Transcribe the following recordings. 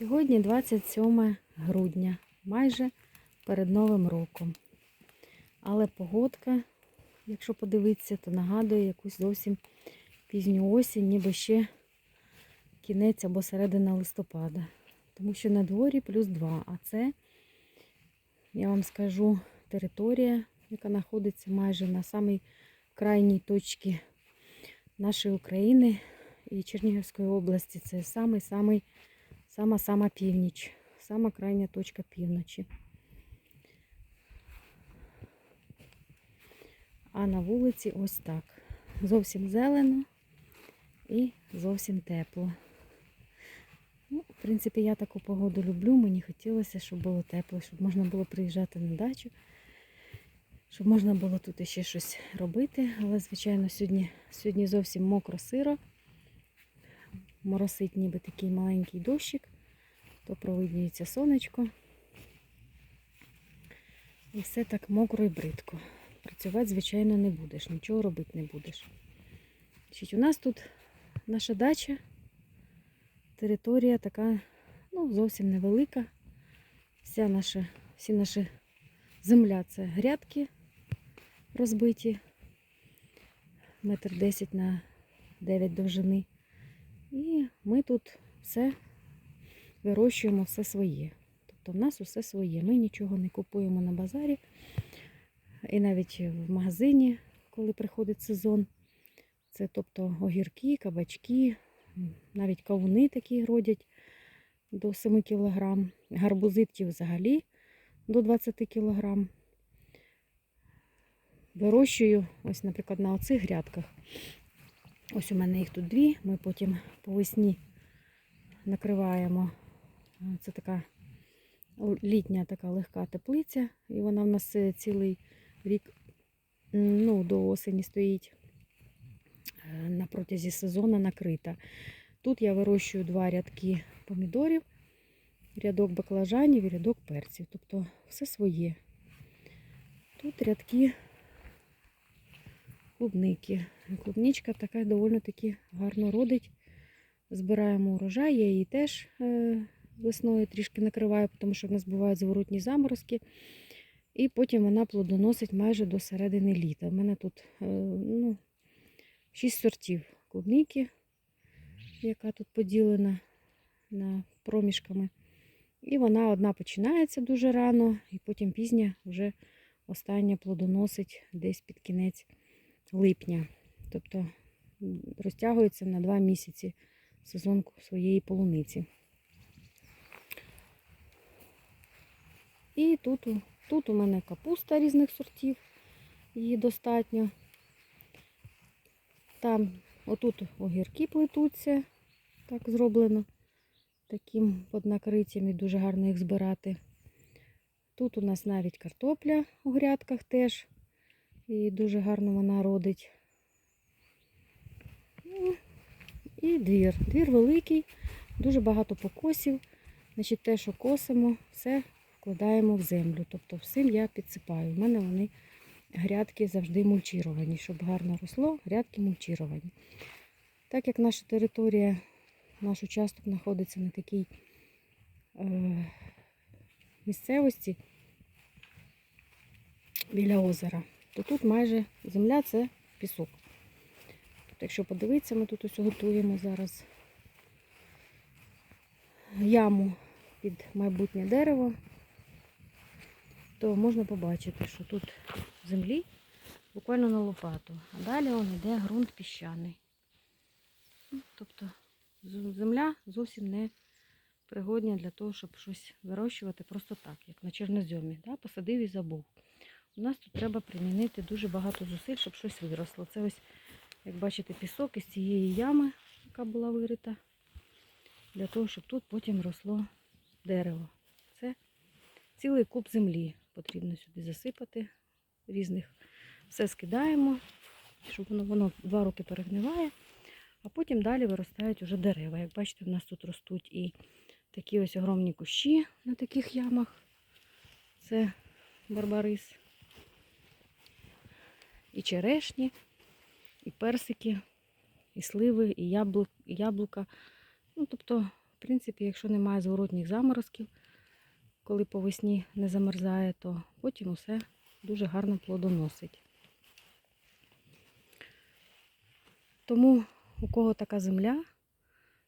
Сьогодні 27 грудня, майже перед Новим роком. Але погодка, якщо подивитися, то нагадує якусь зовсім пізню осінь, ніби ще кінець або середина листопада. Тому що на дворі плюс 2, а це, я вам скажу, територія, яка знаходиться майже на самій крайній точці нашої України і Чернігівської області. Це самий-самий Сама-сама північ, сама крайня точка півночі. А на вулиці ось так. Зовсім зелено і зовсім тепло. Ну, в принципі, я таку погоду люблю. Мені хотілося, щоб було тепло, щоб можна було приїжджати на дачу, щоб можна було тут ще щось робити. Але, звичайно, сьогодні, сьогодні зовсім мокро сиро моросить ніби такий маленький дощик, то провиднюється сонечко. І все так мокро і бридко. Працювати, звичайно, не будеш, нічого робити не будеш. Значить, У нас тут наша дача, територія така, ну, зовсім невелика. Вся наша, всі наші земля це грядки розбиті. Метр десять на 9 довжини. І ми тут все вирощуємо все своє. Тобто в нас усе своє. Ми нічого не купуємо на базарі. І навіть в магазині, коли приходить сезон, це тобто огірки, кабачки, навіть кавуни такі родять до 7 кг, гарбузитки взагалі до 20 кг. Вирощую, ось, наприклад, на оцих грядках. Ось у мене їх тут дві. Ми потім по весні накриваємо. Це така літня така легка теплиця, і вона в нас е, цілий рік ну, до осені стоїть е, на протязі сезону накрита. Тут я вирощую два рядки помідорів, рядок баклажанів і рядок перців. Тобто все своє. Тут рядки клубники. Клубничка така доволі таки гарно родить. Збираємо урожай, я її теж е, весною трішки накриваю, тому що в нас бувають зворотні заморозки. І потім вона плодоносить майже до середини літа. У мене тут е, ну, 6 сортів клубники, яка тут поділена на проміжками. І вона одна починається дуже рано, і потім пізня вже остання плодоносить десь під кінець липня. Тобто розтягується на два місяці сезон своєї полуниці. І тут, тут у мене капуста різних сортів, її достатньо. Там, отут огірки плетуться, так зроблено, таким поднакриттям і дуже гарно їх збирати. Тут у нас навіть картопля у грядках теж. І дуже гарно вона родить. Ну, І двір. Двір великий, дуже багато покосів. Значить, те, що косимо, все вкладаємо в землю. Тобто всім я підсипаю. У мене вони грядки завжди мульчіровані. Щоб гарно росло, грядки мульчіровані. Так як наша територія, наш участок знаходиться на такій е, місцевості біля озера то тут майже земля це пісок. Тобто, якщо подивитися, ми тут ось готуємо зараз яму під майбутнє дерево, то можна побачити, що тут землі буквально на лопату, а далі он йде ґрунт піщаний. Ну, Тобто земля зовсім не пригодня для того, щоб щось вирощувати просто так, як на чорноземі. Да? Посадив і забув. У нас тут треба примінити дуже багато зусиль, щоб щось виросло. Це ось, як бачите, пісок із цієї ями, яка була вирита, для того, щоб тут потім росло дерево. Це цілий куб землі потрібно сюди засипати. Різних все скидаємо, щоб воно воно два роки перегниває, а потім далі виростають уже дерева. Як бачите, в нас тут ростуть і такі ось огромні кущі на таких ямах. Це барбарис і черешні, і персики, і сливи, і яблука. Ну, тобто принципі, якщо немає зворотніх заморозків, коли по весні не замерзає, то потім усе дуже гарно плодоносить. Тому у кого така земля,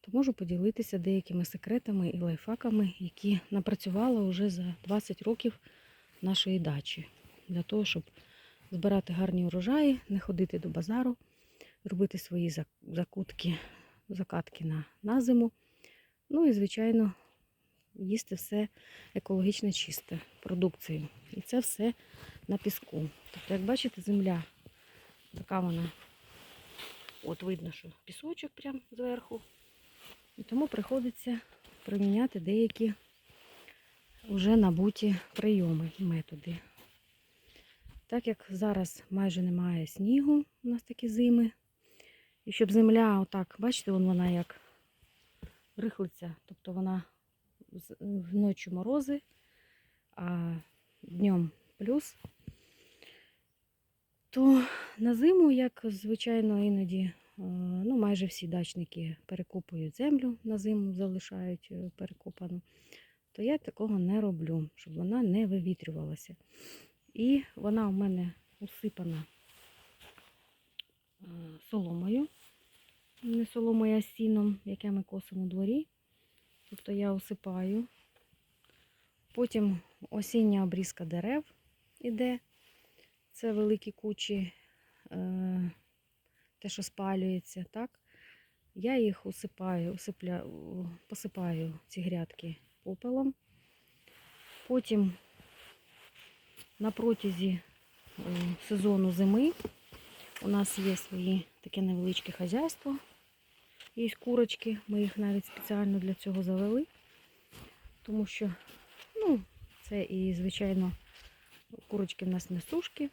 то можу поділитися деякими секретами і лайфхаками, які напрацювала вже за 20 років нашої дачі. Для того, щоб збирати гарні урожаї, не ходити до базару, робити свої закутки, закатки на, на зиму. Ну і, звичайно, їсти все екологічно чисте продукцію. І це все на піску. Тобто, як бачите, земля така вона. От видно, що пісочок прямо зверху. І тому приходиться приміняти деякі вже набуті прийоми і методи. Так як зараз майже немає снігу, у нас такі зими. І щоб земля, отак, бачите, вон вона як рихлиться, тобто вона вночі морози, а днем плюс. То на зиму, як звичайно, іноді, е, ну майже всі дачники перекопують землю на зиму, залишають е, перекопану, то я такого не роблю, щоб вона не вивітрювалася. І вона у мене усипана е, соломою, не соломою, а сіном, яке ми косимо у дворі. Тобто я осипаю. Потім осіння обрізка дерев іде. Це великі кучі, е, те, що спалюється, так? Я їх усипаю, усипля, посипаю ці грядки попелом. Потім на протязі е, сезону зими у нас є свої таке невеличке хазяйство. Є курочки, ми їх навіть спеціально для цього завели, тому що, ну, це і, звичайно, курочки в нас несушки,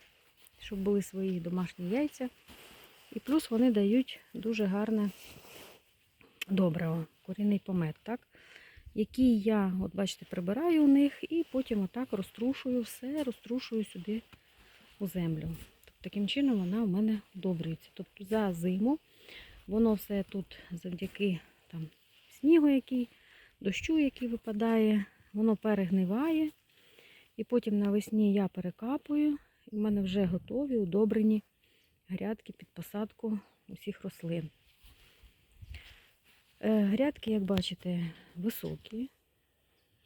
щоб були свої домашні яйця. І плюс вони дають дуже гарне добриво, корінний помет, так? Який я, от бачите, прибираю у них і потім отак розтрушую все, розтрушую сюди у землю. Тобто, таким чином вона у мене добрюється. Тобто за зиму воно все тут завдяки там, снігу, який, дощу, який випадає, воно перегниває. І потім навесні я перекапую, і в мене вже готові, удобрені грядки під посадку усіх рослин. Е, Грядки, як бачите, високі.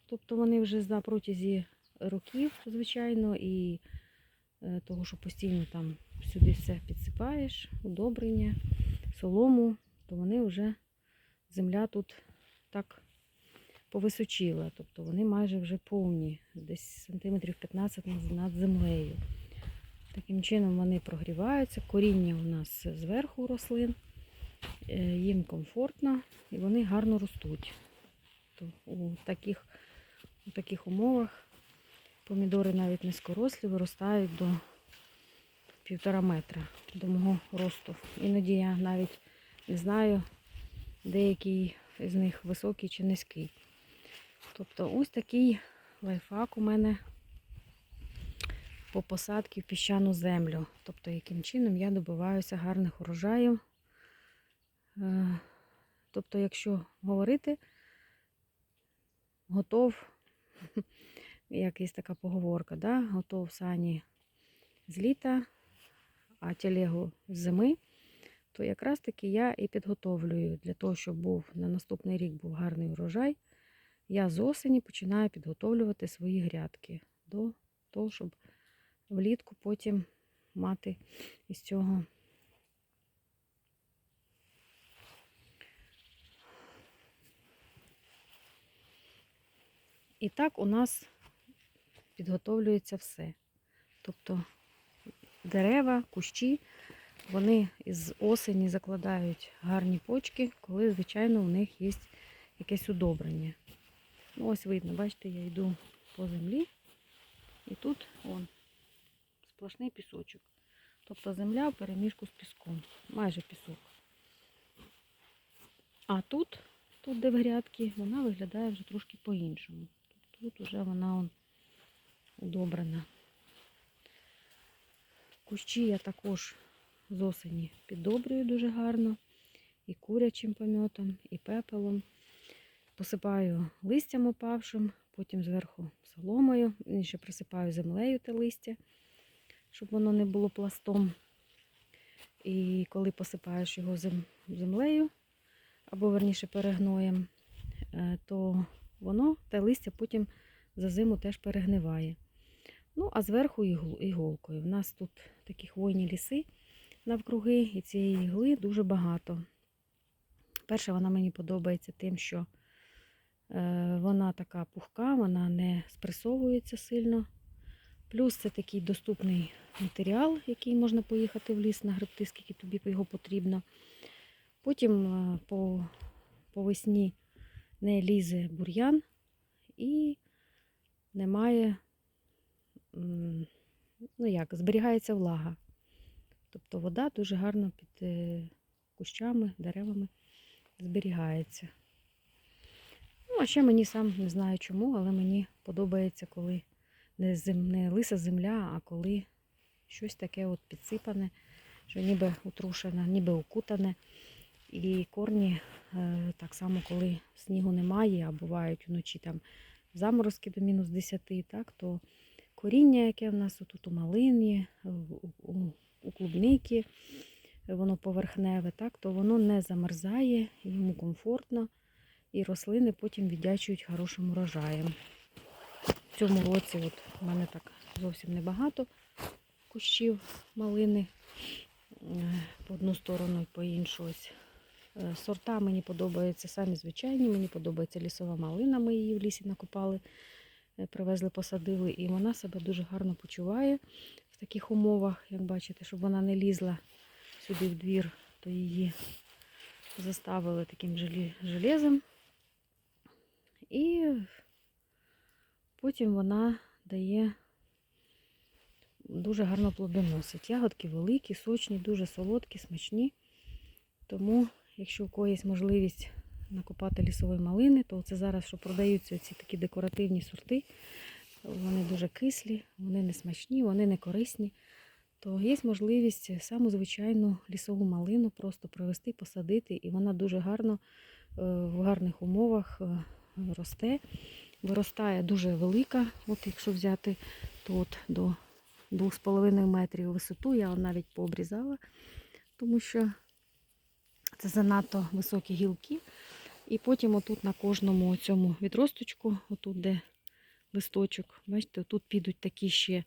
Тобто вони вже на протязі років, звичайно, і е, того, що постійно там сюди все підсипаєш, удобрення, солому, то вони вже земля тут так повисочила. Тобто вони майже вже повні, десь сантиметрів 15 над- землею. Таким чином вони прогріваються. Коріння у нас зверху рослин, їм комфортно і вони гарно ростуть. У таких, у таких умовах помідори навіть низькорослі виростають до півтора метра до мого росту. Іноді я навіть не знаю, деякий з них високий чи низький. Тобто ось такий лайфхак у мене по посадці в піщану землю. Тобто, яким чином я добиваюся гарних урожаїв. Е, Тобто, якщо говорити, готов, як є така поговорка, да? готов сані з літа, а телегу з зими, то якраз таки я і підготовлюю для того, щоб був на наступний рік був гарний урожай. Я з осені починаю підготовлювати свої грядки до того, щоб влітку потім мати із цього. І так у нас підготовлюється все. Тобто дерева, кущі, вони з осені закладають гарні почки, коли, звичайно, у них є якесь удобрення. Ну, ось видно, бачите, я йду по землі, і тут он, сплошний пісочок. Тобто земля в переміжку з піском, майже пісок. А тут, тут де в грядки, вона виглядає вже трошки по-іншому. Тут вже вона он, удобрена. Кущі я також з осені піддобрюю дуже гарно. І курячим помьотом, і пепелом. посипаю листям опавшим, потім зверху соломою, і ще присипаю землею те листя, щоб воно не було пластом. І коли посипаєш його землею, або верніше перегноєм, е, то воно те листя потім за зиму теж перегниває. Ну, а зверху іголкою. У нас тут такі хвойні ліси навкруги, і цієї ігли дуже багато. Перше, вона мені подобається тим, що е, вона така пухка, вона не спресовується сильно. Плюс це такий доступний матеріал, який можна поїхати в ліс нагребти, скільки тобі його потрібно. Потім е, по, по весні не лізе бур'ян і немає, ну як, зберігається влага. Тобто вода дуже гарно під е, кущами, деревами зберігається. Ну, а ще мені сам не знаю чому, але мені подобається, коли не, зем, не лиса земля, а коли щось таке от підсипане, що ніби утрушене, ніби окутане. І корні так само, коли снігу немає, а бувають вночі там заморозки до мінус 10, так, то коріння, яке в нас тут у малині, у клубники, воно поверхневе, так, то воно не замерзає, йому комфортно, і рослини потім віддячують хорошим урожаєм. В цьому році от у мене так зовсім небагато кущів малини е, по одну сторону і по іншу. Ось. Е, Сорта мені подобаються самі звичайні, мені подобається лісова малина, ми її в лісі накопали, е, привезли, посадили, і вона себе дуже гарно почуває в таких умовах, як бачите, щоб вона не лізла сюди в двір, то її заставили таким железом. І потім вона дає дуже гарно плодоносить. Ягодки великі, сочні, дуже солодкі, смачні. Тому, якщо у когось можливість накопати лісової малини, то це зараз, що продаються ці такі декоративні сорти, вони дуже кислі, вони не смачні, вони не корисні. То є можливість саму звичайну лісову малину просто привезти, посадити, і вона дуже гарно е, в гарних умовах е, росте. Виростає дуже велика, от якщо взяти то от до 2,5 метрів висоту, я навіть пообрізала, тому що це занадто високі гілки. І потім отут на кожному цьому відросточку, отут де листочок, бачите, тут підуть такі ще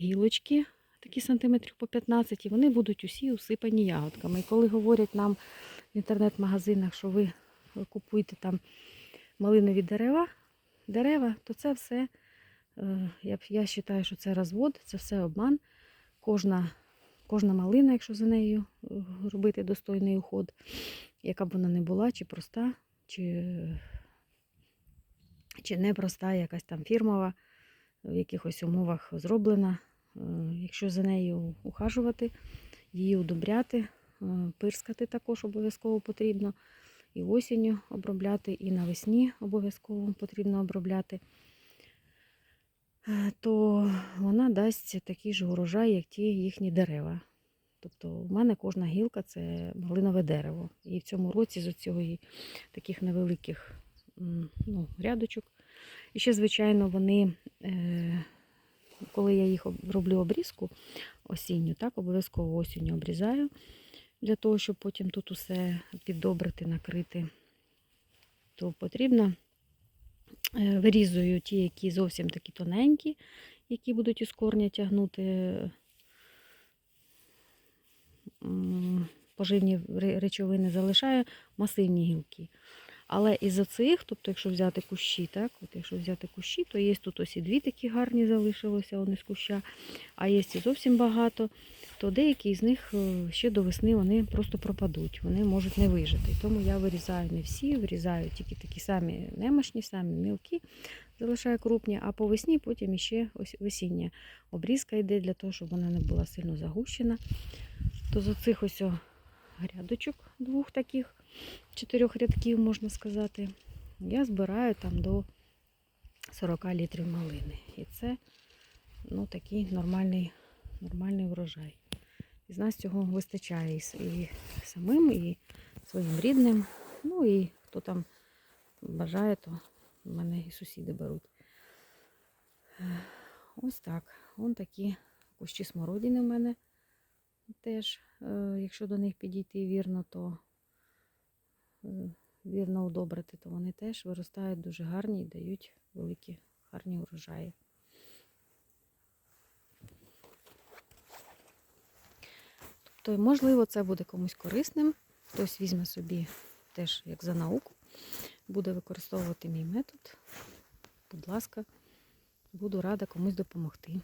гілочки, такі сантиметрів по 15, і вони будуть усі усипані ягодками. І коли говорять нам в інтернет-магазинах, що ви купуєте там малинові дерева, дерева, то це все, е, я, я вважаю, що це розвод, це все обман. Кожна, кожна малина, якщо за нею е, робити достойний уход, яка б вона не була, чи проста, чи, чи непроста, якась там фірмова, в якихось умовах зроблена. Е, Якщо за нею ухажувати, її удобряти, е, пирскати також обов'язково потрібно. І осінню обробляти, і навесні обов'язково потрібно обробляти, то вона дасть такий ж урожай, як ті їхні дерева. Тобто у мене кожна гілка це малинове дерево. І в цьому році з оцього таких невеликих ну, рядочок. І ще, звичайно, вони, е, коли я їх роблю обрізку осінню, так, обов'язково осінню обрізаю для того, щоб потім тут усе піддобрити, накрити, то потрібно е, вирізую ті, які зовсім такі тоненькі, які будуть із корня тягнути поживні речовини, залишаю масивні гілки. Але із оцих, тобто, якщо взяти кущі, так, от якщо взяти кущі, то є тут ось і дві такі гарні залишилося вони з куща, а є і зовсім багато, то деякі з них е, ще до весни вони просто пропадуть, вони можуть не вижити. Тому я вирізаю не всі, вирізаю тільки такі самі немощні, самі мілкі, залишаю крупні, а по весні потім іще весіння обрізка йде для того, щоб вона не була сильно загущена. То з оцих ось грядочок двох таких, чотирьох рядків, можна сказати, я збираю там до 40 літрів малини. І це ну, такий нормальний, нормальний врожай. І з нас цього вистачає і, самим, і своїм рідним. Ну і хто там бажає, то в мене і сусіди беруть. Ось так. Вон такі кущі смородини в мене теж. Е, Якщо до них підійти вірно, то е, вірно удобрити, то вони теж виростають дуже гарні і дають великі гарні урожаї. Тобто, можливо, це буде комусь корисним. Хтось візьме собі теж як за науку, буде використовувати мій метод. Будь ласка, буду рада комусь допомогти.